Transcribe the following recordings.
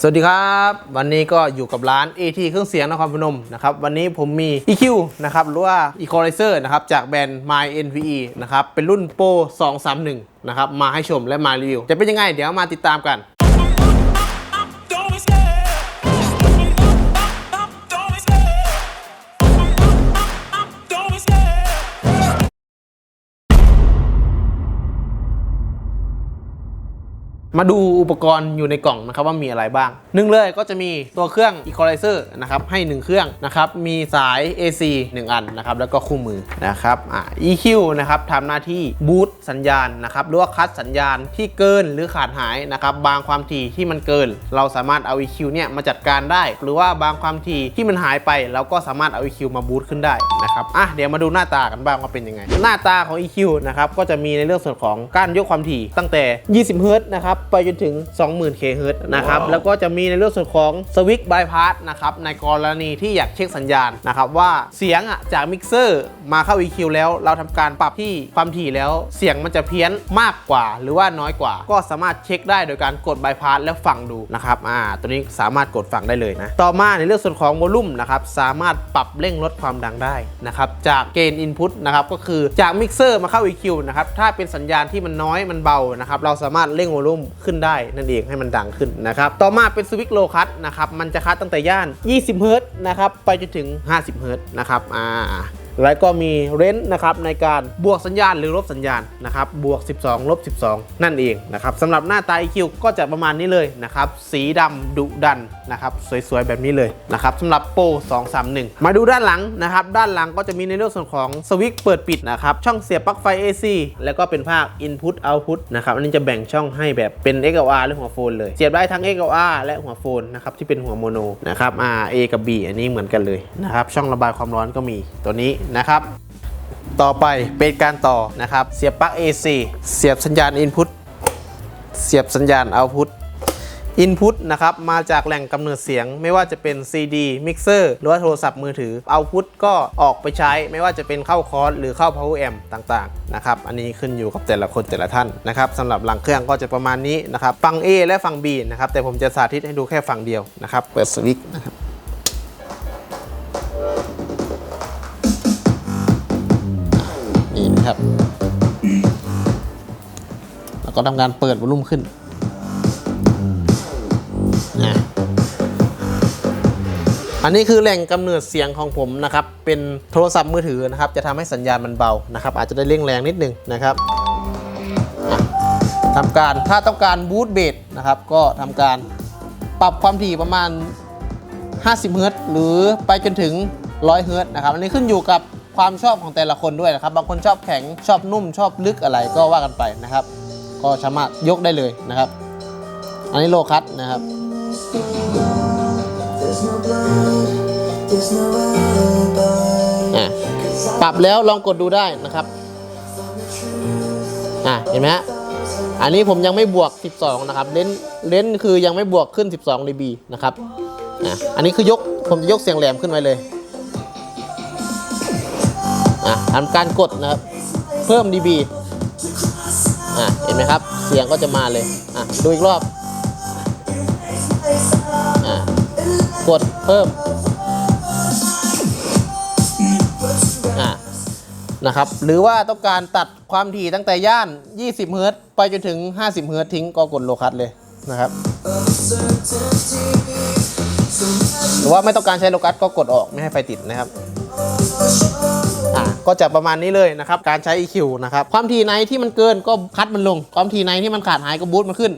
สวัสดีครับ วันนี้ก็อยู่กับร้าน AT เครื่องเสียงนครพนมนะครับวันนี้ผมมี EQ นะครับหรือว่า Equalizer นะครับจากแบรนด์ My NVE นะครับเป็นรุ่น Pro 231นะครับมาให้ชมและมารีวิว จะเป็นยังไง เดี๋ยวมาติดตามกัน มาดูอุปกรณ์อยู่ในกล่องนะครับว่ามีอะไรบ้างหนึ่งเลยก็จะมีตัวเครื่อง Equalizer นะครับให้ 1 เครื่องนะครับมีสาย AC 1 อันนะครับแล้วก็คู่มือนะครับอ่า EQ นะครับทำหน้าที่บูตสัญญาณนะครับหรือว่าคัดสัญญาณที่เกินหรือขาดหายนะครับบางความถี่ที่มันเกิน เราสามารถเอา EQ เนี่ยมาจัดการได้ หรือว่าบางความถี่ที่มันหายไป เราก็สามารถเอา EQ มาบูตขึ้นได้นะครับอะเดี๋ยวมาดูหน้าตากันบ้างว่าเป็นยังไง หน้าตาของ EQ นะครับก็จะมีในเรื่องส่วนของการยกความถี่ตั้งแต่ 20เฮิรตซ์นะครับไปจนถึง 20,000เคเฮิรตซ์นะครับ แล้วก็จะมีในเรื่องส่วนของสวิตช์บายพาสนะครับ ในกรณีที่อยากเช็คสัญญาณนะครับว่าเสียงอะจากมิกเซอร์มาเข้า EQ แล้วเราทำการปรับที่ความถี่แล้วเสียงมันจะเพี้ยนมากกว่า หรือว่าน้อยกว่า ก็สามารถเช็คได้โดยการกดบายพาสแล้วฟังดูนะครับอ่าตัวนี้สามารถกดฟังได้เลยนะต่อมาในเรื่องส่วนของวอลลุ่มนะครับสามารถปรับเร่งลดความดังได้นะครับจากเกณฑ์อินพุตนะครับก็คือจากมิกเซอร์มาเข้า EQ นะครับถ้าเป็นสัญญาณที่มันน้อยมันเบานะครับเราสามารถเร่งวอลลุ่มขึ้นได้นั่นเองให้มันดังขึ้นนะครับ ต่อมาเป็นสวิตช์โลคัตนะครับ มันจะคัดตั้งแต่ย่าน 20 เฮิรตซ์นะครับ ไปจนถึง 50 เฮิรตซ์นะครับ อ่า แล้วก็มีเรนส์นะครับในการบวกสัญญาณหรือลบสัญญาณนะครับบวก 12 ลบ 12 นั่นเองนะครับสำหรับหน้าตา EQ ก็จะประมาณนี้เลยนะครับสีดำดุดันนะครับสวยๆ แบบนี้เลยนะครับสำหรับโปร231 มาดูด้านหลังนะครับด้านหลังก็จะมีในเรื่องส่วนของสวิตช์เปิดปิดนะครับช่องเสียบปลั๊กไฟ AC แล้วก็เป็นภาค Input Output นะครับอันนี้จะแบ่งช่องให้แบบเป็น XLR หรือหัวโฟนเลยเสียบได้ทั้ง XLR และหัวโฟนนะครับที่เป็นหัวโมโนนะครับ R A กับ B อันนี้เหมือนกันเลยนะครับช่องระบายความร้อนก็มีตัวนี้นะครับ ต่อไปเป็นการต่อนะครับ เสียบปลั๊ก AC เสียบสัญญาณ Input เสียบสัญญาณ Output Input นะครับมาจากแหล่งกำเนิดเสียง ไม่ว่าจะเป็น CD Mixer หรือว่าโทรศัพท์มือถือ Output ก็ออกไปใช้ ไม่ว่าจะเป็นเข้าคอร์สหรือเข้า Power Amp ต่างๆนะครับอันนี้ขึ้นอยู่กับแต่ละคนแต่ละท่านนะครับสำหรับหลังเครื่องก็จะประมาณนี้นะครับฝั่ง A และฝั่ง B นะครับแต่ผมจะสาธิตให้ดูแค่ฝั่งเดียวนะครับเปิดสวิตช์นะครับ นะครับ แล้วก็ทำการเปิดวอลลุ่มขึ้นอะอันนี้คือแหล่งกำเนิดเสียงของผมนะครับ เป็นโทรศัพท์มือถือนะครับ จะทำให้สัญญาณมันเบานะครับ อาจจะได้เร่งแรงนิดนึงนะครับทำการถ้าต้องการบูตเบสนะครับ ก็ทำการปรับความถี่ประมาณ 50 เฮิรตซ์หรือไปจนถึง 100 เฮิรตซ์นะครับ อันนี้ขึ้นอยู่กับ ความชอบของแต่ละคนด้วยนะครับ บางคนชอบแข็งชอบนุ่มชอบลึกอะไรก็ว่ากันไปนะครับ ก็สามารถยกได้เลยนะครับ อันนี้โลคัตนะครับอะปรับแล้วลองกดดูได้นะครับอะเห็นไหมฮะอันนี้ผมยังไม่บวก 12 นะครับ เลนส์เลนส์คือยังไม่บวกขึ้น 12 dB นะครับอะอันนี้คือยกผมจะยกเสียงแหลมขึ้นไว้เลย อะทำการกดนะครับ เพิ่ม dB อะเห็นไหมครับ เสียงก็จะมาเลย อะ ดูอีกรอบ อะ กดเพิ่ม อะ นะครับ หรือว่าต้องการตัดความถี่ตั้งแต่ย่าน 20 เฮิรตซ์ไปจนถึง 50 เฮิรตซ์ทิ้งก็กดโลคัตเลยนะครับ หรือว่าไม่ต้องการใช้โลคัตก็กดออกไม่ให้ไฟติดนะครับ ก็จะประมาณนี้เลยนะครับ การใช้ EQ นะครับ ความถี่ไหนที่มันเกินก็คัดมันลง ความถี่ไหนที่มันขาดหายก็บูตมันขึ้น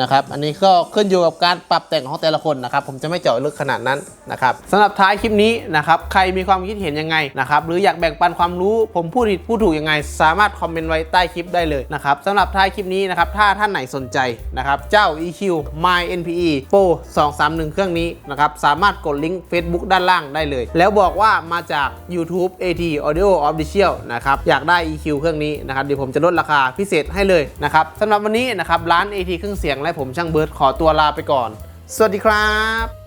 นะครับ อันนี้ก็ขึ้นอยู่กับการปรับแต่งของแต่ละคนนะครับ ผมจะไม่เจาะลึกขนาดนั้นนะครับสำหรับท้ายคลิปนี้นะครับ ใครมีความคิดเห็นยังไงนะครับ หรืออยากแบ่งปันความรู้ ผมพูดผิดพูดถูกยังไง สามารถคอมเมนต์ไว้ใต้คลิปได้เลยนะครับสำหรับท้ายคลิปนี้นะครับ ถ้าท่านไหนสนใจนะครับ เจ้า EQ My NPE Pro 231 เครื่องนี้นะครับ สามารถกดลิงก์ Facebook ด้านล่างได้เลย แล้วบอกว่ามาจาก YouTube AT Audio Official นะครับ อยากได้ EQ เครื่องนี้นะครับ เดี๋ยวผมจะลดราคาพิเศษให้เลยนะครับสำหรับวันนี้นะครับ ร้าน AT เครื่องเสียงและผมช่างเบิร์ดขอตัวลาไปก่อน สวัสดีครับ